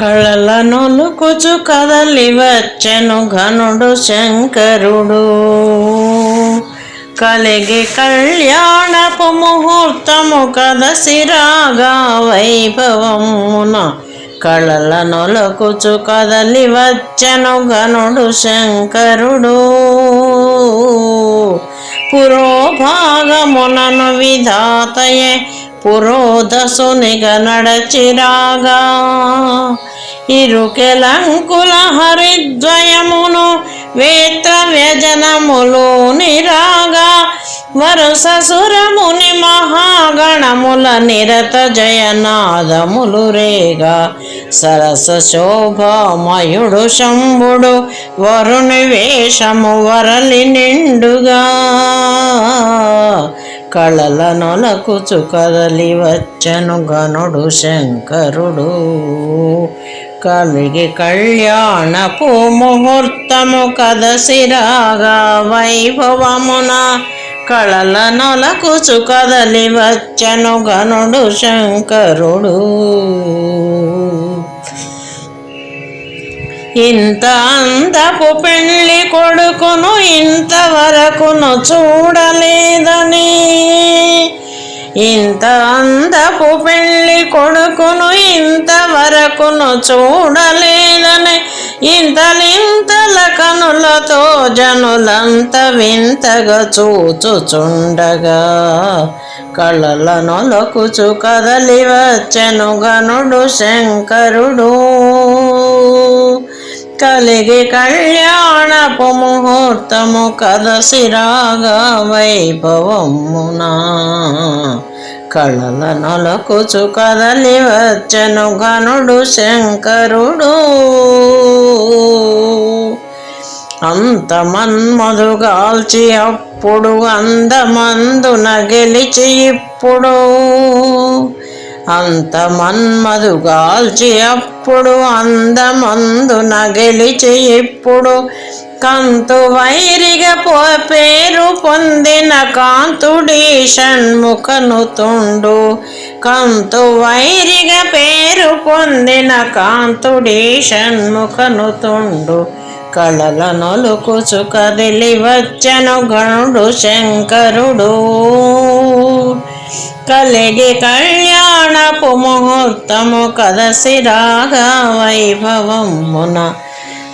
కళల నొలుకుచు కదలి వచ్చెను ఘనుడు శంకరుడు. కలిగి కళ్యాణపు ముహూర్తము కద కదసిరాగా వైభవమున కళల నొలకుచు కదలి వచ్చెను ఘనుడు శంకరుడు. పురోభాగమునను విధాతయే పురోదసునిగా నడచిరాగా ఇరుకెలంకుల హరిద్వయమును వేత్ర వ్యజనములు నిరాగా వరుస సురముని మహాగణముల నిరత జయనాదములు రేగా. సరస శోభామయుడు శంభుడు వరుణి వేషము వరలి నిండుగా. కళల నొలకుచు కదలి వచ్చను గనుడు శంకరుడు. కలిగి కళ్యాణపు ముహూర్తము కదసిరాగా వైభవమున కళల నొలకుచు కదలి వచ్చను గనుడు శంకరుడు. ఇంత అందపు పెళ్ళి కొడుకును ఇంతవరకును చూడలేదని. ఇంత అందపు పెళ్ళి కొడుకును ఇంతవరకును చూడలేదని. ఇంతలింతల కనులతో జనులంత వింతగా చూచుచుండగా కళ్ళల నొలకుచు కదలి వచ్చెను గనుడు శంకరుడు. కలిగి కళ్యాణపు ముహూర్తము కదసిరాగా వైభవమున కళల నొలకుచు కదలి వచ్చెను ఘనుడు శంకరుడు. అంత మన్మధుగాల్చి అప్పుడు అందమందున గెలిచి ఇప్పుడు. అంత మన్మధుగాల్చి అప్పుడు అందమందున గెలిచి ఇప్పుడు కంతు వైరిగా పో పేరు పొందిన కాంతుడి షణ్ముఖను తుండు. కంతు వైరిగా పేరు పొందిన కాంతుడి షణ్ముఖను తుండు. కళల నొలుకుచు కదిలి వచ్చను గణుడు శంకరుడు. కలిగి కళ్యాణపు ముహూర్తము కదసిరాగా వైభవమున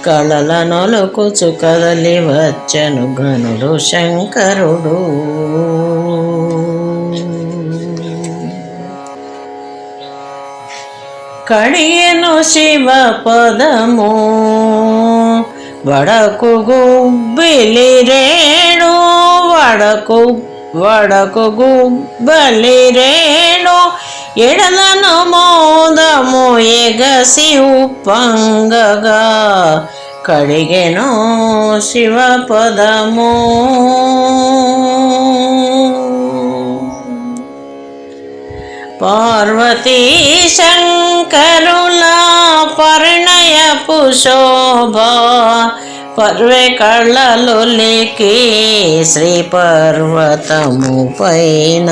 కళల నొలుకుచు కదలి వచ్చను గనుడు శంకరుడు. కడియను శివ పదము వడకు గుబ్బిలి రేణు వడకు వడకు గుబ్బలిరేణు ఎడలను మోదము ఎగసి ఉప్పంగగా. కడిగెను శివపదము. పార్వతీ శంకరుల పరిణయపు శోభ పర్వే కళ్ళలులికి శ్రీ పర్వతము పైన.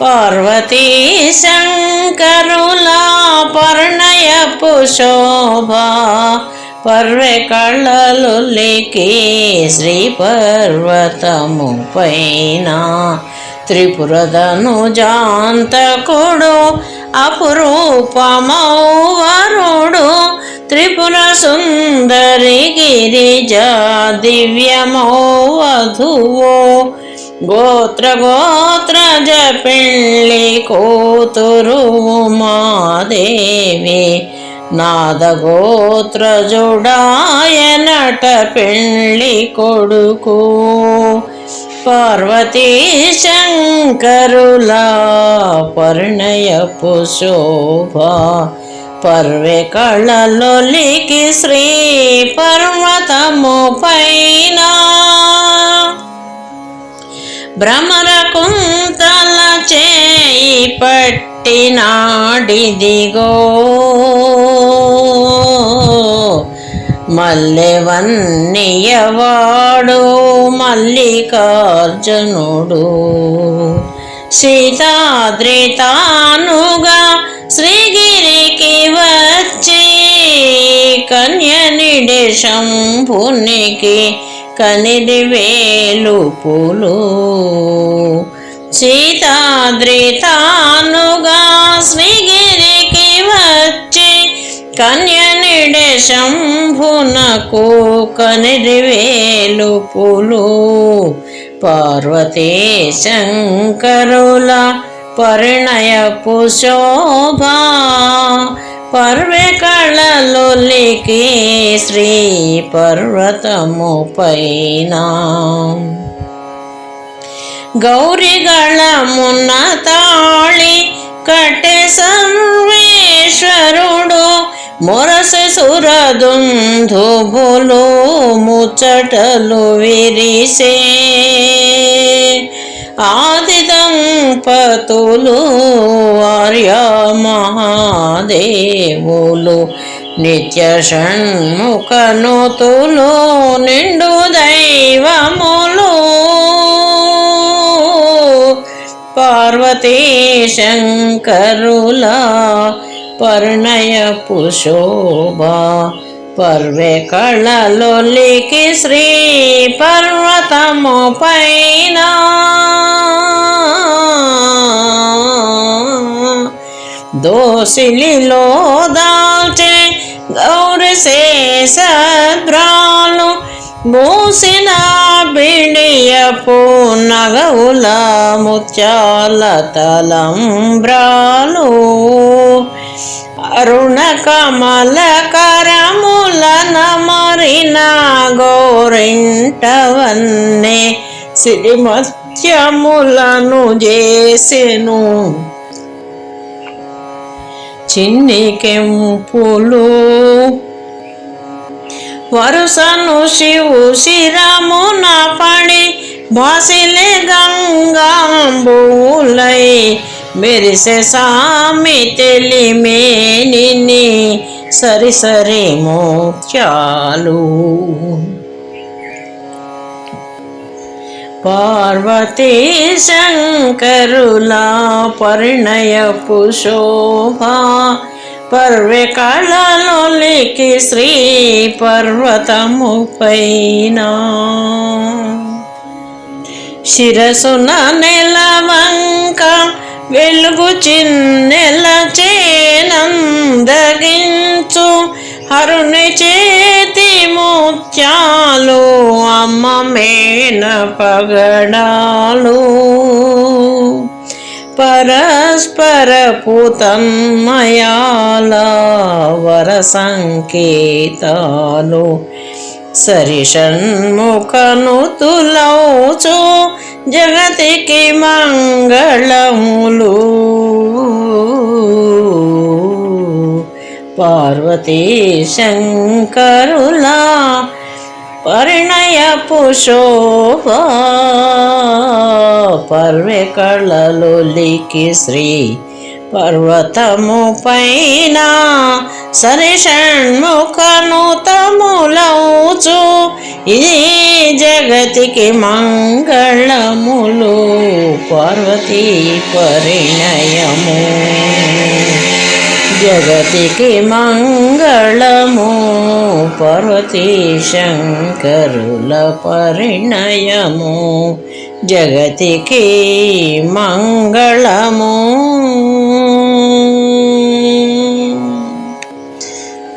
పార్వతీ శంకరుల పర్ణయపు శోభ పర్వే కళ్ళలులికి శ్రీ పర్వతము పైన. త్రిపురదను జాంతకుడు అపురూపమౌ వరుడు త్రిపుర సుందరి గిరిజా దివ్యమో వధువో గోత్ర గోత్ర జపిళ్ళి కూతురు మాదేవి నాద గోత్రజుడాయనట పెళ్ళి కొడుకు పార్వతీ శంకరుల పరిణయపు శోభ పర్వే కళ్ళలొలికి శ్రీ పర్వతము పైన. భ్రమర కుంతల చేయి పట్టినాడిదిగో మల్లెవన్నీయవాడు మల్లికార్జునుడు. సీతాద్రితానుగా తానుగా శ్రీగిరి కన్యనిడే శంభునికి కనిది వేలుపులు సీతాద్రి తానుగా శ్రీగిరికి వచ్చి కన్యనిడి శంభునకు కనిది వేలు వేలుపులు పార్వతీ శంకరుల పరిణయపు శోభా పర్వే కళలొలికి శ్రీ పర్వతము పైన. గౌరిగళమున్న తాళి కట్టె సర్వేశ్వరుడు మొరసె సురదుంధుబులు ముచ్చటలు విరిసే. ఆది దంపతులు ఆర్య దేవులు నిత్య షణ్ముఖనుతులు నిండు దైవములు. పార్వతీ శంకరుల పర్ణయ శోభా పర్వే కళలొలికి శ్రీ పర్వతము పైనా. దోసిలిలో దాల్చే గౌరి శేషద్రాలు మూసిన బిడియపు నగవుల ముత్యాల తలంబ్రాలు. అరుణ కమల కరముల నమరిన గోరింటవన్నే సిరిమత్యములను చేసెను. చిన్ని కెంపులు. వరుసను శివు శిరమున పడి బాసిలే గంగాంబులై మెరిసె సామి తెలిమేని సరి సరి మోక్షాలు. పార్వతీ శంకరుల పరిణయపు శోభా పర్వే కళలోలికి శ్రీ పర్వతము పైన. శిరసున నెలవంక వెలుగు చిన్నెల చేనందగించు. హరుని చేతి ముత్యాలు అమ్మ మేన పగడాలు. పరస్పర పుతన్మయాల వర సంకేతాలు. సరిషణ్ముఖను తులౌచు జగతికి మంగళ పార్వతీ శంకరులా పరిణయ శోభా పర్వే కళలులికి శ్రీ పర్వతము పైన సరి షణ్ముఖను తములవుచు ఇది జగతికి మంగళములు పార్వతీ పరిణయము. జగతికి మంగళము పార్వతీ శంకరుల పరిణయము. జగతికి మంగళము.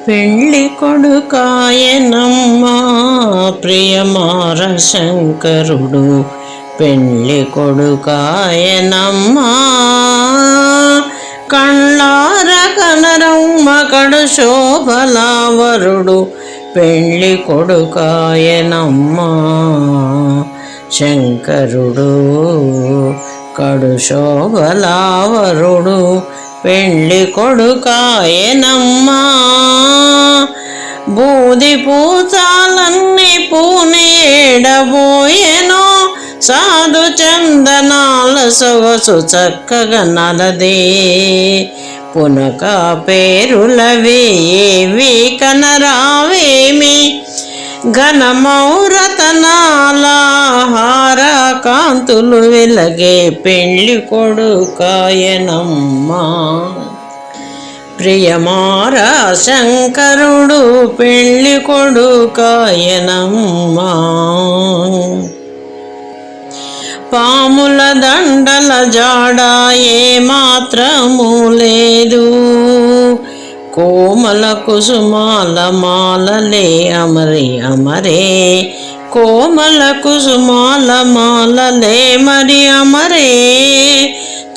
పెళ్ళి కొడుకాయనమ్మా ప్రియమార శంకరుడు. పెళ్ళి కొడుకాయనమ్మా కళ్ళార కనరమ్మ కడు శోభలావరుడు పెళ్ళి కొడుకాయనమ్మ. శంకరుడు కడు శోభలావరుడు పెళ్ళి కొడుకాయనమ్మా. బూది పూచాలన్నీ పూనేడబోయెనో సాధు చందనాల సొగసు చక్కగా నలదే. పునక పేరులవేవి కనరావేమి? ఘనమౌరతనాలహార కాంతులు వెలగే పెళ్ళి కొడుకాయనమ్మా. ప్రియమార శంకరుడు పెళ్ళి కొడుకాయనమ్మా. పాముల దండల జాడ ఏమాత్రము లేదు. కోమల కుసుమాల మాలలే అమరి అమరే. కోమల కుసుమాల మాలలే మరి అమరే.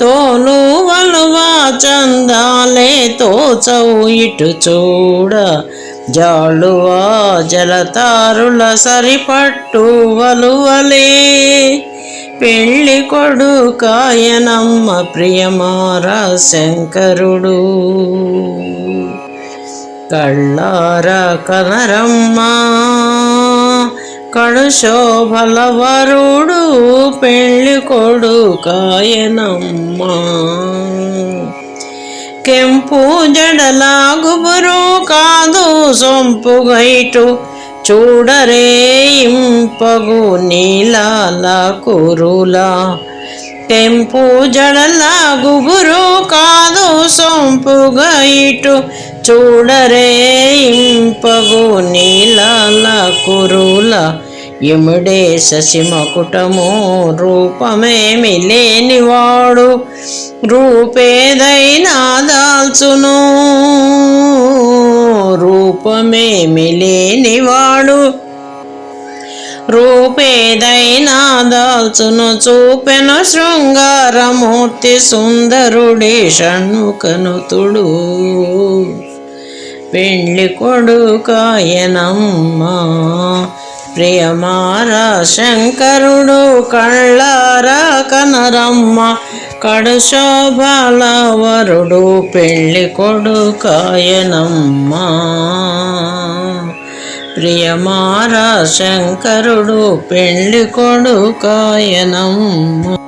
తోలు వలువా చందాలే తోచవు ఇటు చూడ. జాళువా జలతారుల సరిపట్టు వలువలే. పెళ్ళి కొడుకాయనమ్మ ప్రియమారా శంకరుడు. కళ్ళార కనరమ్మ కడు శోభల వరుడు పెళ్ళి కొడుకాయనమ్మ. కెంపు జడలాగుబురు కాదు సొంపుగైటు చూడరే నీలాల కురులా. తెంపు జడల గుబురు కాదు సొంపుగా ఇటు. చూడరే ఇంపగు నీలాల కురుల. ఇముడే శశిమకుటము రూపమేమి లేనివాడు. రూపేదైనా దాల్చును. రూపమేమి లేనివాడు రూపేదైనా దాల్చును చూపెను శృంగారమూర్తి సుందరుడి షణ్ముఖనుతుడు పెండ్లి కొడుకాయనమ్మా ప్రియమారా శంకరుడు కళ్ళారా కనరమ్మ కడు శోభాల వరుడు పెళ్ళి కొడుకాయనమ్మా. ప్రియమారా శంకరుడు పెళ్ళి కొడుకాయనమ్మ.